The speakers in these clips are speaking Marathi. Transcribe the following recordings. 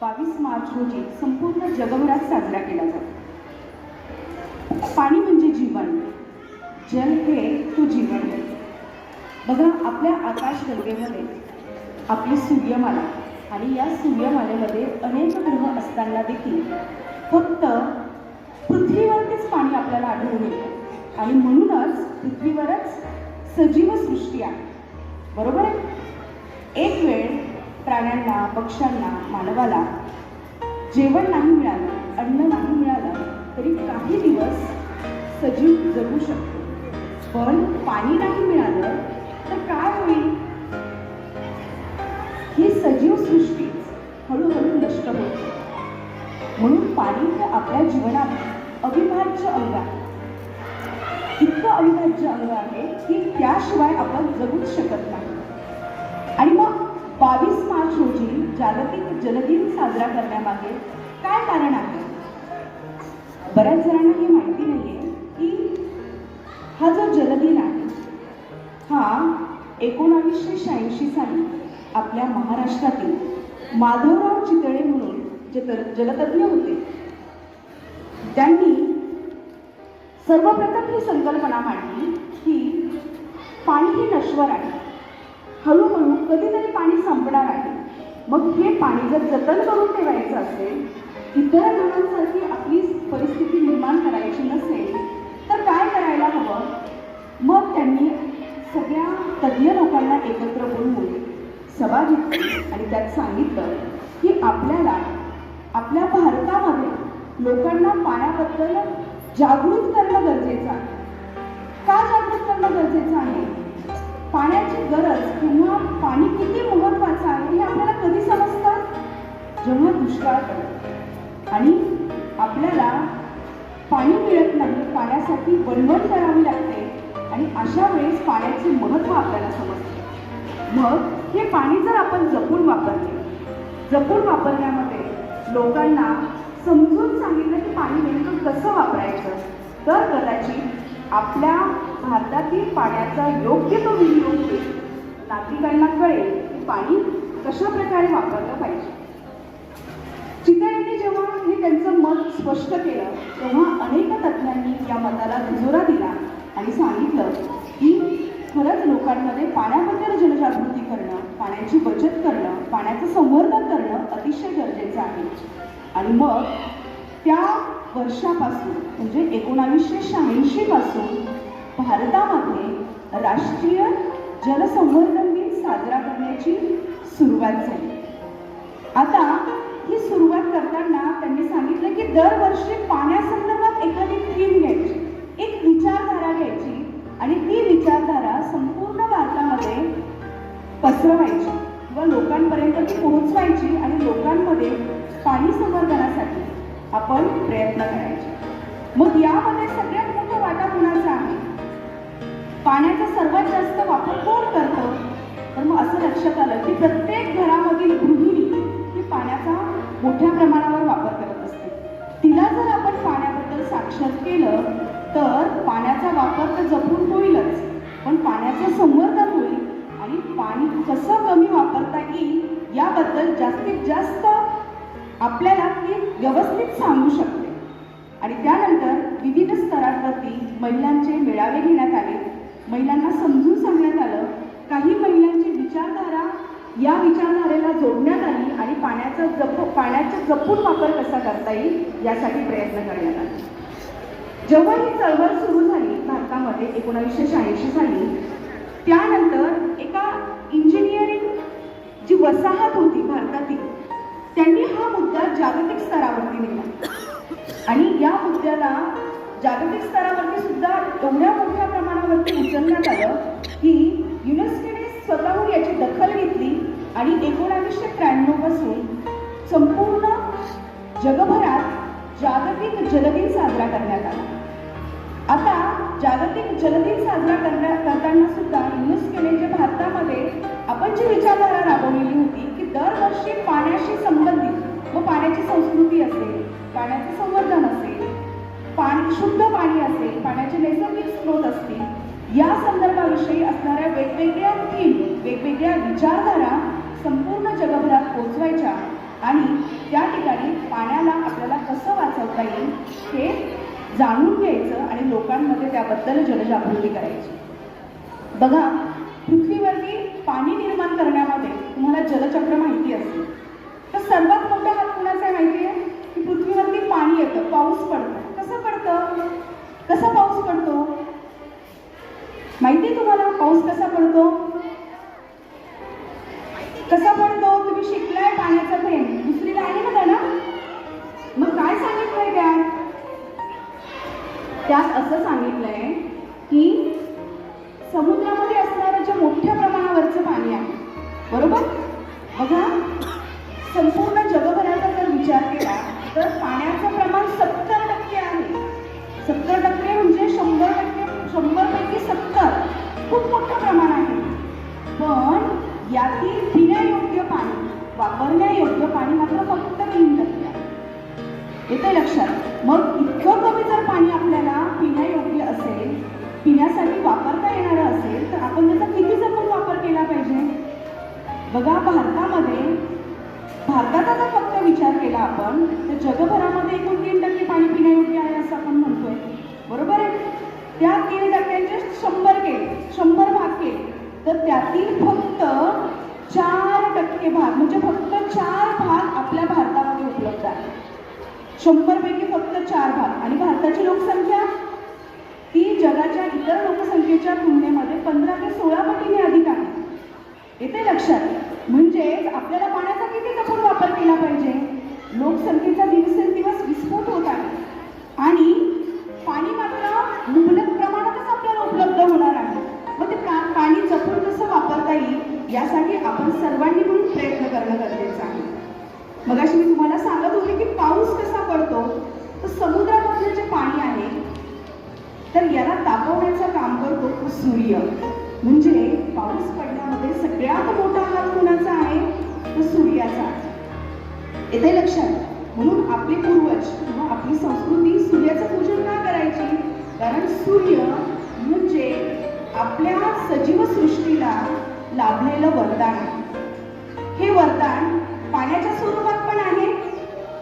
बावीस मार्च रोजी संपूर्ण जगभरात साजरा केला जातो. पाणी म्हणजे जीवन. जल हे तो जीवन. आहे बघा आपल्या आकाश गंगेमध्ये आपली सूर्यमाला आणि या सूर्यमालेमध्ये अनेक ग्रह असताना देखील फक्त पृथ्वीवरतीच पाणी आपल्याला आढळून येतं. आणि म्हणूनच पृथ्वीवरच सजीव सृष्टी आहे. बरोबर आहे? एक वेळ प्राण्यांना पक्ष्यांना मानवाला जेवण नाही मिळालं अन्न नाही मिळालं तरी काही दिवस सजीव जगू शकतो. पण पाणी नाही मिळालं तर काय होईल? ही सजीव सृष्टी हळूहळू नष्ट होते. म्हणून पाणी हे आपल्या जीवनात अविभाज्य अंग आहे. इतकं अविभाज्य अंग आहे की त्याशिवाय आपण जगूच शकत नाही. जागतिक जलदिन साजरा करण्यामागे काय कारण आहे? बऱ्याच जणांना हे माहिती नाहीये की हा जो जलदिन आहे हा एकोणावीसशे शहाऐंशी साली आपल्या महाराष्ट्रातील माधवराव चितळे म्हणून जे तर- जलतज्ञ होते त्यांनी सर्वप्रथम ही संकल्पना मांडली की पाणी हे नश्वर आहे. हळूहळू कधीतरी पाणी संपणार आहे. मग हे पाणी जर जतन करून ठेवायचं असेल इतर जणांसारखी आपली परिस्थिती निर्माण करायची नसेल तर काय करायला हवं? मग त्यांनी सगळ्या तज्ज्ञ लोकांना एकत्र बोलवून सभा घेतली आणि त्यात सांगितलं की आपल्याला आपल्या भारतामध्ये लोकांना पाण्याबद्दल जागृत करणं गरजेचं आहे. का जागृत करणं गरजेचं आहे? पाण्याची गरज किंवा पाणी किती महत्वाचं आहे हे आपल्याला कधी जेव्हा दुष्काळ पडतो आणि आपल्याला पाणी मिळत नाही पाण्यासाठी बनवण करावी लागते आणि अशा वेळेस पाण्याचे महत्त्व आपल्याला समजते. मग हे पाणी जर आपण जपून वापरले जपून वापरण्यामध्ये लोकांना समजून सांगितलं की पाणी नेमकं कसं वापरायचं तर कदाचित आपल्या भारतातील पाण्याचा योग्य तो विनियोग होईल. नागरिकांना कळेल की पाणी कशा प्रकारे वापरलं पाहिजे. त्यांनी त्यांचं मत स्पष्ट केलं तेव्हा अनेक तज्ज्ञांनी या मताला दुजोरा दिला आणि सांगितलं की खरंच लोकांमध्ये पाण्याबद्दल जनजागृती करणं पाण्याची बचत करणं पाण्याचं संवर्धन करणं अतिशय गरजेचं आहे. आणि मग त्या वर्षापासून म्हणजे एकोणावीसशे शहाऐंशी पासून भारतामध्ये राष्ट्रीय जलसंवर्धन दिन साजरा करण्याची सुरुवात झाली. आता सुरुवात करताना त्यांनी सांगितलं की दरवर्षी पाण्यासंदर्भात एखादी थीम घ्यायची एक विचारधारा घ्यायची आणि ती विचारधारा संपूर्ण भारतामध्ये पसरवायची व लोकांपर्यंत ती पोहोचवायची आणि लोकांमध्ये पाणी संवर्धनासाठी आपण प्रयत्न करायचे. मग यामध्ये सगळ्यात मोठा वाटा कुणाचा आहे? पाण्याचा सर्वात जास्त वापर कोण करतं? तर मग असं लक्षात आलं की प्रत्येक घरात मोठ्या प्रमाणावर वापर करत असते. तिला जर आपण पाण्याबद्दल साक्षर केलं तर पाण्याचा वापर तर जपून होईलच पण पाण्याचं संवर्धन होईल आणि पाणी कसं कमी वापरता येईल याबद्दल जास्तीत जास्त आपल्याला ती व्यवस्थित सांगू शकते. आणि त्यानंतर विविध स्तरांवरती महिलांचे मेळावे घेण्यात आले. महिलांना समजून सांगण्यात आलं. काही महिलांची विचारधारा या विचारधारेला जोडण्यात आली आणि पाण्याचा जप पाण्याचा जपून वापर कसा करता येईल यासाठी प्रयत्न करण्यात आले. जेव्हा ही चळवळ सुरू झाली भारतामध्ये एकोणावीसशे शहाऐंशी साली त्यानंतर एका इंजिनिअरिंग जी वसाहत होती भारतातील त्यांनी हा मुद्दा जागतिक स्तरावरती नेला. आणि या मुद्द्याला जागतिक स्तरावरती सुद्धा एवढ्या मोठ्या प्रमाणावरती उचलण्यात आलं की युनेस्कोने स्वतःहून याची दखल घेतली आणि एकोणावीसशे त्र्याण्णवपासून संपूर्ण जगभरात जागतिक जलदिन साजरा करण्यात आला. आता जागतिक जलदिन साजरा करण्या करताना सुद्धा युनेस्कोने जे भारतामध्ये आपण जी विचारधारा राबवलेली होती की दरवर्षी पाण्याशी संबंधित व पाण्याची संस्कृती असेल पाण्याचे संवर्धन असेल पाणी शुद्ध पाणी असेल पाण्याचे नैसर्गिक स्रोत असतील या संदर्भाविषयी असणाऱ्या वेगवेगळ्या थीम वेगवेगळ्या विचारधारा संपूर्ण जगभरात पोहोचवायच्या आणि त्या ठिकाणी पाण्याला आपल्याला कसं वाचवता येईल हे जाणून घ्यायचं आणि लोकांमध्ये त्याबद्दल जनजागृती करायची. बघा पृथ्वीवरती पाणी निर्माण करण्यामध्ये तुम्हाला जलचक्र माहिती असेल. तर सर्वात मोठा हात कुणाचा आहे माहिती आहे? की पृथ्वीवरती पाणी येतं पाऊस पडतो. कसं पडतं? कसा पाऊस पडतो? माहिती आहे तुम्हाला? पाऊस कसा पडतो? त्यात असं सांगितलंय की समुद्रामध्ये असणारं जे मोठ्या प्रमाणावरचं पाणी आहे बरोबर? बघा संपूर्ण जगभराचा जर विचार केला तर पाण्याचं प्रमाण सत्तर टक्के आहे. सत्तर टक्के म्हणजे शंभर टक्के शंभर पैकी सत्तर खूप मोठं प्रमाण आहे. पण यातील पिण्यायोग्य पाणी वापरण्यायोग्य पाणी मात्र फक्त तीन टक्के आहे. येते लक्षात. मग कमी जर पाणी आपल्याला पिण्यायोग्य असेल पिण्यासाठी वापरता येणारं असेल तर आपण त्याचा किती जपून वापर केला पाहिजे? बघा भारतामध्ये भारताचा जर फक्त विचार केला आपण तर जगभरामध्ये एकूण तीन टक्के पाणी पिण्यायोग्य आहे असं आपण म्हणतोय. बरोबर आहे? त्या तीन टक्क्यांचे शंभर केले शंभर भाग केले. तर त्यातील फक्त चार टक्के भाग म्हणजे फक्त चार भाग आपल्या भारतामध्ये उपलब्ध आहे शंभर पैकी फक्त चार भाग. आणि भारताची लोकसंख्या? ती जगाच्या इतर लोकसंख्येच्या तुलनेमध्ये पंधरा ते सोळा पटीने अधिक आहे. येते लक्षात. म्हणजेच आपल्याला पाण्याचा किती जपून वापर केला पाहिजे? लोकसंख्येचा दिवसेंदिवस विस्फोट होत आहे. आणि पाणी मात्र मुबलक प्रमाणातच आपल्याला उपलब्ध होणार आहे. मग ते पाणी जपून कसं वापरता येईल यासाठी आपण सर्वांनी म्हणून प्रयत्न करणं गरजेचं आहे. मगाशी मी तुम्हाला सांगत होते की पाऊस कसा तर याला तापवण्याचं काम करतो तो सूर्य. म्हणजे पाऊस पडण्यामध्ये सगळ्यात मोठा हात कुणाचा आहे? तर सूर्याचा. येते लक्षात? म्हणून आपले पूर्वज किंवा आपली संस्कृती सूर्याचं पूजन का करायची? कारण सूर्य म्हणजे आपल्या सजीव सृष्टीला लाभलेलं वरदान आहे. हे वरदान पाण्याच्या स्वरूपात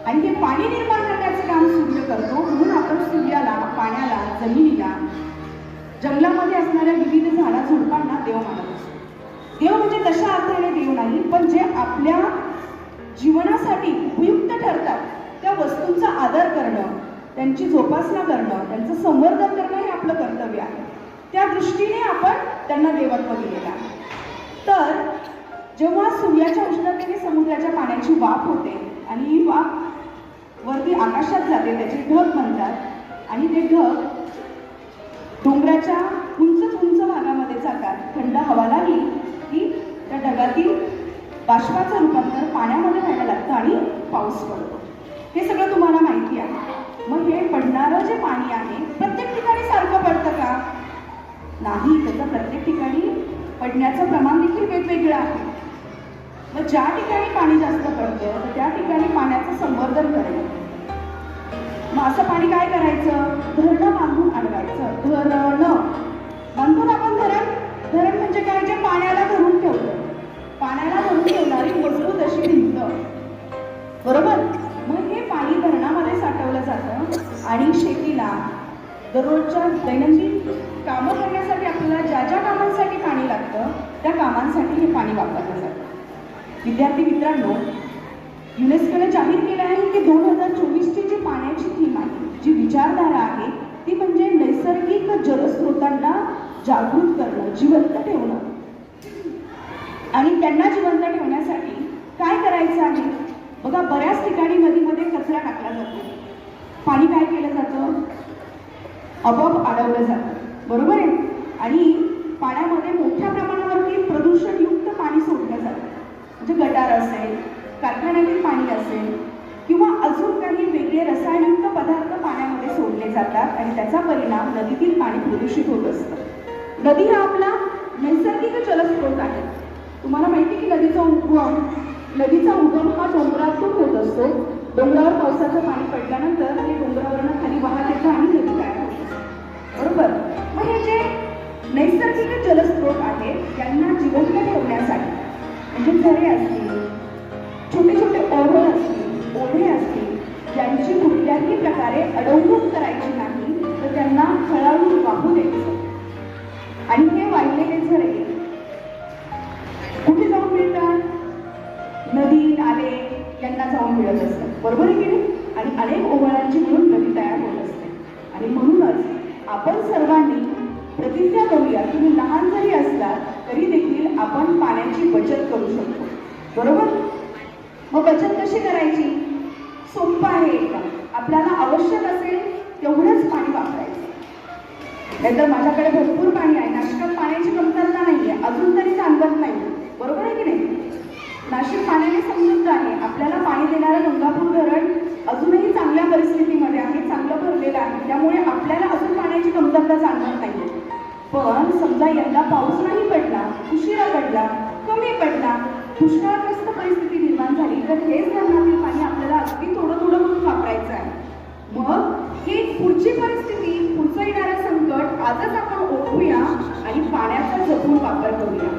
आणि ते पाणी निर्माण करण्याचं काम सूर्य करतो म्हणून आपण सूर्याला पाण्याला जमिनीला जंगलामध्ये असणाऱ्या विविध झाडा झुडपांना देव मानत असतो. देव म्हणजे तशा अर्थाने देव नाही पण जे आपल्या जीवनासाठी उपयुक्त ठरतात त्या वस्तूंचा आदर करणं त्यांची जोपासना करणं त्यांचं संवर्धन करणं हे आपलं कर्तव्य आहे. त्या दृष्टीने आपण त्यांना देवत्व दिलेलं आहे. तर जेव्हा सूर्याच्या उष्णतेने समुद्राच्या पाण्याची वाफ होते आणि ही वाफ आकाशात जाते त्याचे ढग म्हणतात. आणि ते ढग डोंगराच्या उंच उंच भागामध्ये जातात. थंड हवा लागली की त्या ढगातील बाष्पाचं रूपांतर पाण्यामध्ये व्हायला लागतं आणि पाऊस पडतो. हे सगळं तुम्हाला माहिती आहे. मग हे पडणारं जे पाणी आहे प्रत्येक ठिकाणी सारखं पडतं का? नाही त्याचं प्रत्येक ठिकाणी पडण्याचं प्रमाण देखील वेगवेगळं आहे. मग ज्या ठिकाणी पाणी जास्त पडतं तर त्या ठिकाणी पाण्याचं संवर्धन करणं मग असं पाणी काय करायचं? धरणं बांधून अडवायचं धरण. बांधून आपण धरण धरण म्हणजे काय? जे पाण्याला धरून ठेवलं. पाण्याला धरून ठेवणारी मजबूत अशी भिंत. बरोबर? मग हे पाणी धरणामध्ये साठवलं जातं आणि शेतीला दररोजच्या दैनंदिन कामं करण्यासाठी आपल्याला ज्या ज्या कामांसाठी पाणी लागतं त्या कामांसाठी हे पाणी वापरलं जातं. विद्यार्थी मित्रांनो युनेस्कोने जाहीर केलं आहे की दोन हजार चोवीसची जी पाण्याची थीम आहे जी विचारधारा आहे ती म्हणजे नैसर्गिक जलस्रोतांना जागृत करणं जिवंत ठेवणं. आणि त्यांना जिवंत ठेवण्यासाठी काय करायचं आहे? बघा बऱ्याच ठिकाणी नदीमध्ये कचरा टाकला जातो. पाणी काय केलं जातं? आपोआप अडवलं जातं. बरोबर आहे? आणि पाण्यामध्ये मोठ्या प्रमाणावरती प्रदूषणयुक्त पाणी सोडलं जातं. म्हणजे गटार असेल कारखान्यातील पाणी असेल किंवा अजून काही वेगळे रसायनयुक्त पदार्थ पाण्यामध्ये सोडले जातात आणि त्याचा परिणाम नदीतील पाणी प्रदूषित होत असतं. नदी हा आपला नैसर्गिक जलस्रोत आहे. तुम्हाला माहिती आहे की नदीचा उगम नदीचा उगम हा डोंगरातून होत असतो. डोंगरावर पावसाचं पाणी पडल्यानंतर ते डोंगरावरनं खाली वाहत येतं आणि नदी तयार बरोबर? मग हे जे नैसर्गिक जलस्रोत आहेत त्यांना जिवंत ठेवण्यासाठी म्हणजे झरे असतील छोटे छोटे ओढे असतील ओढे असतील ज्यांची कुठल्याही प्रकारे अडवणूक करायची नाही तर त्यांना खळाळून वाहू द्यायचं आणि हे वाढलेले झरे कुठे जाऊन मिळतात? नदी नाले यांना जाऊन मिळत असतात. बरोबर आहे की नाही? आणि अनेक ओवाळांची मिळून नदी तयार होत असते. आणि म्हणूनच आपण सर्वांनी प्रतिज्ञा करूया तुम्ही लहान जरी असला तरी देखील आपण पाण्याची बचत करू शकतो. बरोबर? मग बचत कशी करायची? सोपं आहे एकदम आपल्याला आवश्यक असेल तेवढंच पाणी वापरायचं. नाहीतर माझ्याकडे भरपूर पाणी आहे. नाशिकात पाण्याची कमतरता नाही आहे अजून तरी सांगत नाही. बरोबर आहे की नाही? नाशिक पाण्याने समृद्ध आहे. आपल्याला पाणी देणारं गंगापूर धरण अजूनही चांगल्या परिस्थितीमध्ये आहे चांगलं भरलेलं आहे. त्यामुळे आपल्याला अजून पाण्याची कमतरता जाणवत नाही पण समजा यंदा पाऊस नाही पडला उशिरा पडला कमी पडला दुष्काळग्रस्त तर हेच धरणातील पाणी आपल्याला अगदी थोडं थोडं म्हणून वापरायचं आहे. मग ही पुढची परिस्थिती पुढचं येणारं संकट आजच आपण ओळखूया आणि पाण्याचा जपून वापर करूया.